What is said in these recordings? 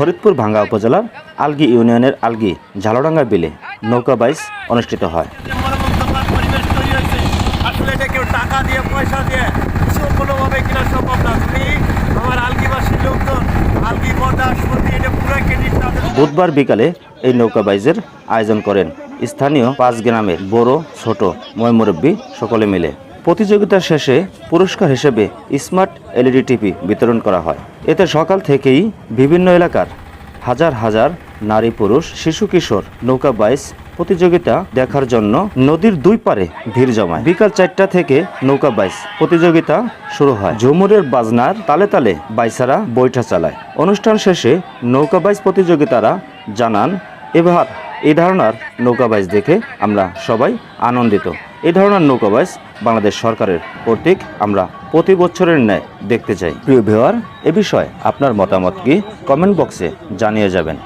ফরিদপুর ভাঙ্গা উপজেলার আলগি ইউনিয়নের আলগি ঝালডাঙ্গা বিলে নৌকা বাইস অনুষ্ঠিত হয়। আসলে এটা কেউ টাকা দিয়ে পয়সা দিয়ে কিছু কোনোভাবে কিনা সম্ভব না। তুমি আমার আলগিবাসীর লোকজন আলগি বরদাস মন্দির এটা পুরো ক্রেডিট বুধবার বিকালে এই নৌকা বাইজের আয়োজন করেন স্থানীয় পাঁচ গ্রামের বড় ছোট ময়মুরব্বী সকলে মিলে। প্রতিযোগিতা শেষে পুরস্কার হিসেবে স্মার্ট এলইডি টিভি বিতরণ করা হয়। এতে সকাল থেকেই বিভিন্ন এলাকার হাজার হাজার নারী পুরুষ, শিশু, কিশোর, নৌকা, বাইস প্রতিযোগিতা দেখার জন্য নদীর দুই পারে ভিড় জমায়। বিকাল চারটা থেকে নৌকা, বাইস প্রতিযোগিতা শুরু হয়। ঝুমুরের বাজনার তালে তালে বাইসারা বৈঠা চালায়। অনুষ্ঠান শেষে নৌকা, বাইস প্রতিযোগিতারা জানান, এবার এ ধারণার নৌকা, বাইস দেখে আমরা সবাই আনন্দিত। এই ধরনের নৌকাবাইস বাংলাদেশ সরকারের কর্তৃক আমরা প্রতি বছরের ন্যায় দেখতে চাই। প্রিয় ভিওয়ার এ বিষয়ে আপনার মতামত কি? কমেন্ট বক্সে জানিয়ে যাবেন।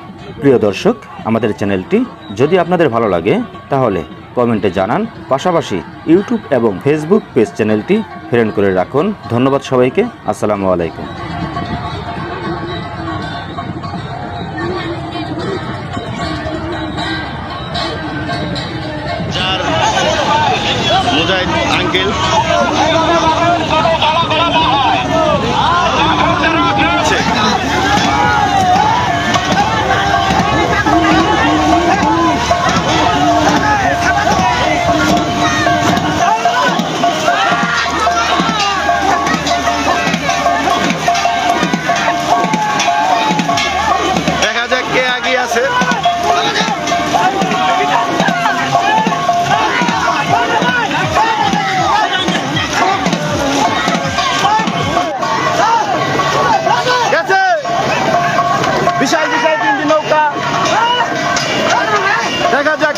প্রিয় দর্শক, আমাদের চ্যানেলটি যদি আপনাদের ভালো লাগে, তাহলে কমেন্টে জানান। পাশাপাশি ইউটিউব এবং ফেসবুক পেজ চ্যানেলটি ফ্রেন্ড করে রাখুন। ধন্যবাদ সবাইকে। আসসালামু আলাইকুম।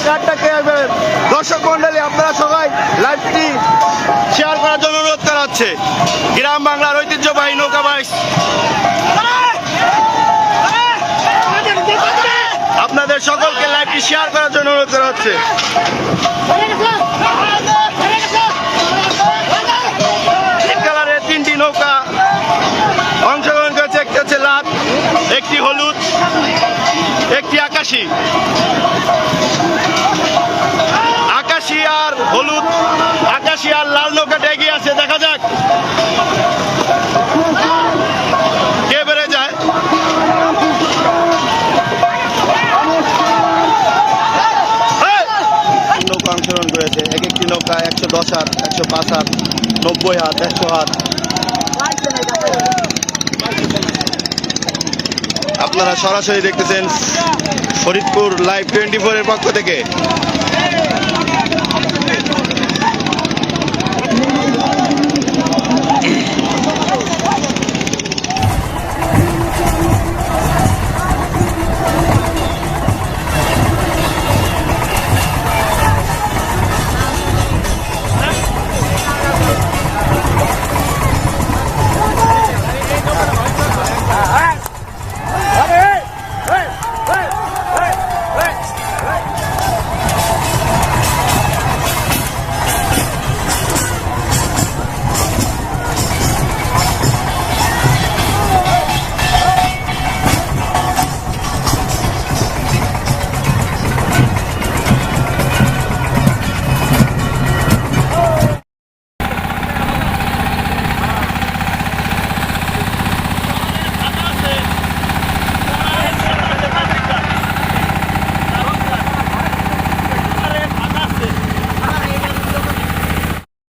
কারটা কে আসবে? দর্শক মন্ডলী, আপনারা সবাই লাইভটি শেয়ার করার জন্য অনুরোধ করা হচ্ছে গ্রাম বাংলার ঐতিহ্যবাহী নৌকা বাইশ আপনাদের সকলকে লাইভটি শেয়ার করার জন্য অনুরোধ করা হচ্ছে কালারের তিনটি নৌকা অংশগ্রহণ করেছে, একটি লাল, একটি হলুদ। একটি আকাশি। আকাশি আর হলুদ, আকাশি আর লাল নৌকাটা এগিয়ে আছে, দেখা যাক। বেড়ে যায়? নৌকা এক একটি নৌকা, একশো দশ হাত, একশো পাঁচ হাত, নব্বই হাত, একশো হাত। আপনারা সরাসরি দেখতেছেন ফরিদপুর লাইভ টোয়েন্টি ফোর এর পক্ষ থেকে।